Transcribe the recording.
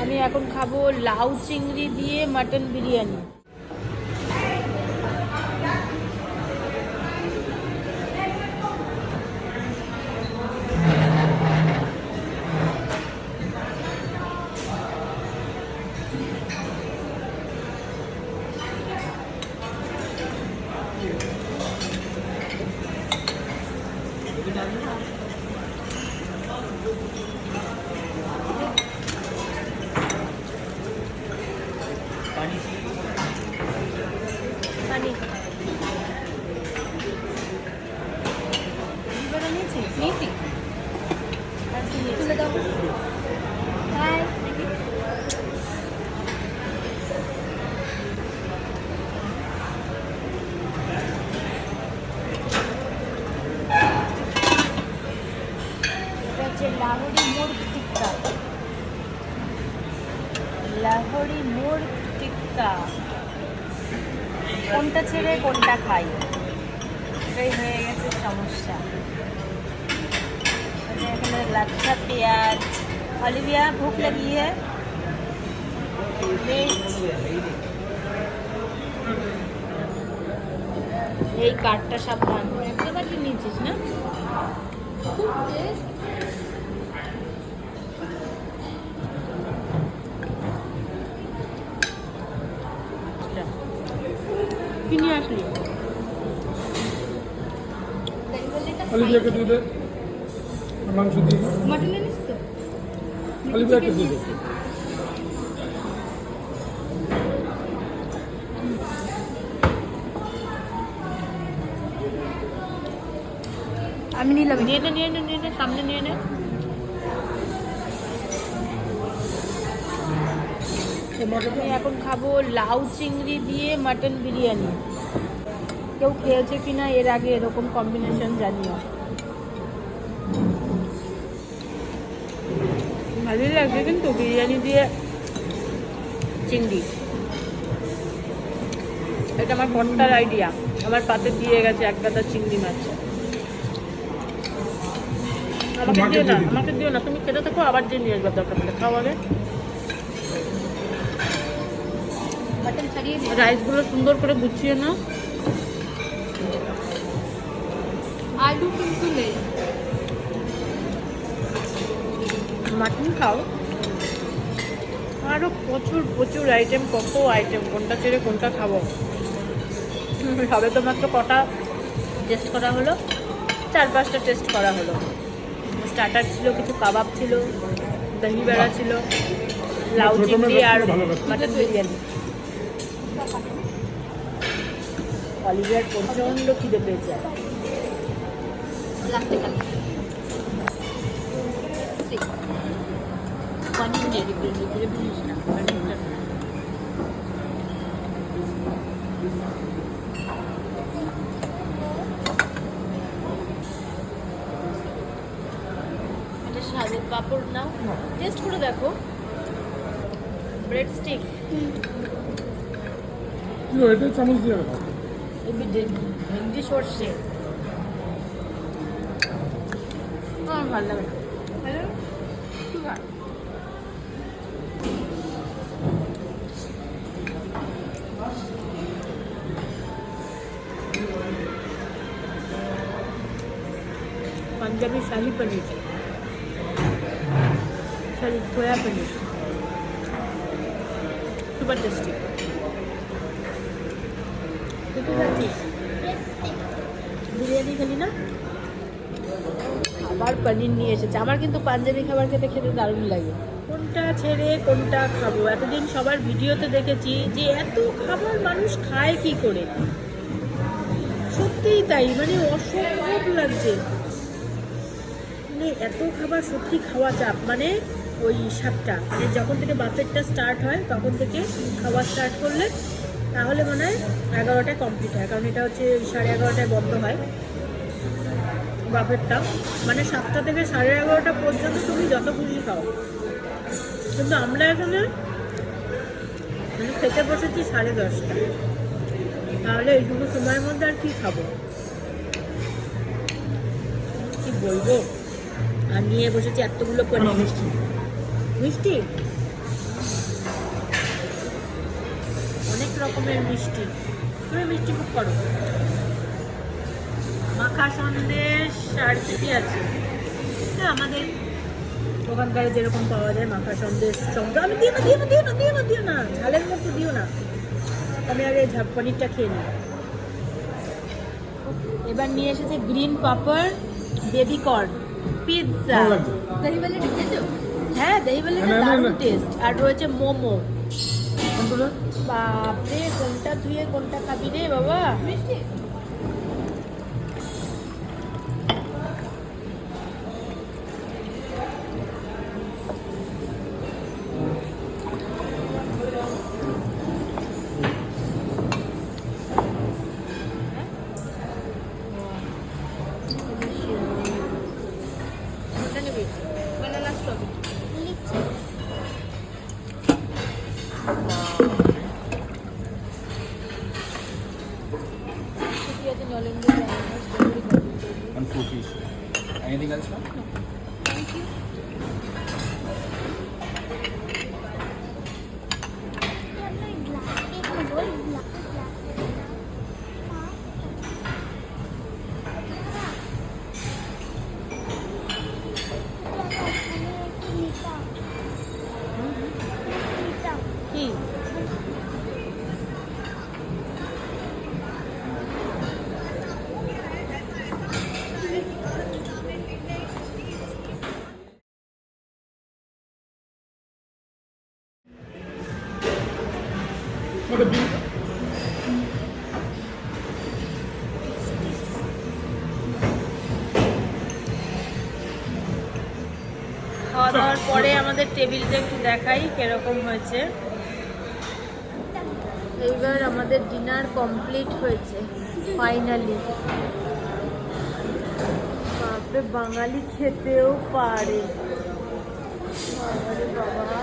আমি এখন খাব লাউ চিংড়ি দিয়ে মাটন বিরিয়ানি পানি এবারে নিয়েছি নিয়েছি আর কি নিয়েছি? তুলে দাও। হচ্ছে লাহোরি টিক্কা। লাহোরি মোর টিক্কা। কোনটা ছেড়ে কোনটা খাই? এটাই হয়ে গেছে সমস্যা। अच्छा, এখানে লাচ্ছা পেঁয়াজ অলিভিয়া ভুক লাগি হ্যাঁ এই কাঠটা সাবধান একটা কাঠি নিয়েছিস না খুব টেস্ট কিনে আসলি অলিভিয়াকে দিয়ে দে আর মাংস দিয়ে? মাটন তো অলিভিয়াকে দিয়ে আমি নিলাম। নিয়ে নে নিয়ে নে নিয়ে নে সামনে নিয়ে নে। এখন খাব লাউ চিংড়ি দিয়ে মাটন বিরিয়ানি। কেউ খেয়েছে কিনা এর আগে এরকম কম্বিনেশন জানিও ভালোই লাগছে কিন্তু বিরিয়ানি দিয়ে চিংড়ি এটা আমার কর্তার আইডিয়া আমার পাতে দিয়ে গেছে এক গাদা চিংড়ি মাছ আমাকে দিও না আমাকে দিও না তুমি খেতে থাকো আবার দিয়ে নিয়ে আসবে দরকার পড়লে খাও আগে রাইসগুলো সুন্দর করে গুছিয়ে নাও আলু কিন্তু নেই মাটন খাও। আরও প্রচুর প্রচুর আইটেম কত আইটেম কোনটা ছেড়ে কোনটা খাব। সবে তো মাত্র কটা টেস্ট করা হলো। চার পাঁচটা টেস্ট করা হলো। স্টার্টার ছিল কিছু কাবাব ছিল দহি বেড়া ছিল লাউ চিংড়ি আর। মাটন বিরিয়ানি। অলিভিয়ার প্রচণ্ড খিদে পেয়েছে। লাস্টে খাব। পনির দিয়ে দিবি ভিতরে ভিজিস না পনিরটা এটা স্বাদের পাপড় নাও। টেস্ট করে দেখো। ব্রেড স্টিক এটা চামচ দিয়ে ভেন্ডি সর্ষে। আমার ভালো লাগে না। Sorry soya paneer super tasty তুই কি খাচ্ছিস বিরিয়ানি খেলি না আবার পনির নিয়ে এসেছে আমার কিন্তু পাঞ্জাবি খাবার খেতে খেতে দারুণ লাগে কোনটা ছেড়ে কোনটা খাব এতদিন সবার ভিডিওতে দেখেছি যে এত খাবার মানুষ খায় কি করে সত্যিই তাই মানে অসম্ভব লাগছে মানে এত খাবার সত্যি খাওয়া চাপ মানে ওই সাতটা মানে যখন থেকে বাফেটটা স্টার্ট হয়, তখন থেকে খাওয়া স্টার্ট করলে তাহলে মনে হয় এগারোটায় কমপ্লিট হয়, কারণ এটা হচ্ছে সাড়ে এগারোটায় বন্ধ হয় বাফেটটা। মানে সাতটা থেকে সাড়ে এগারোটা পর্যন্ত তুমি যত খুশি খাও। কিন্তু আমরা এখানে মানে খেতে বসেছি সাড়ে দশটা তাহলে এইটুকু সময়ের মধ্যে আর কি খাব? কি বলব? আর নিয়ে বসেছি এতগুলো পনির। মিষ্টি। মিষ্টি? অনেক রকমের মিষ্টি। তুমি মিষ্টি বুক করো। মাখা সন্দেশ আর কি কি আছে? আমাদের ওখানকার যেরকম পাওয়া যায় মাখা সন্দেশ সঙ্গে আমি দিও না দিও না দিও না দিও না দিও না। ঝালের মধ্যে দিও না। আমি আগে ঝাপ পনিরটা খেয়ে নিই। এবার নিয়ে এসেছে গ্রিন পাপড় বেবি কর্ন। পিৎজা দহি হ্যাঁ দহি বলে না, না, দারুণ টেস্ট আর রয়েছে মোমো। কোনটা? বাপরে কোনটা ধুয়ে কোনটা খাবি রে বাবা? মিষ্টি। And cookies. Anything else, ma'am? Thank you. খাওয়া দাওয়ার পরে আমাদের টেবিলটা একটু দেখাই কীরকম হয়েছে। এইবার আমাদের ডিনার কমপ্লিট হয়েছে, ফাইনালি। বাপরে, বাঙালি খেতেও পারে। বাবা।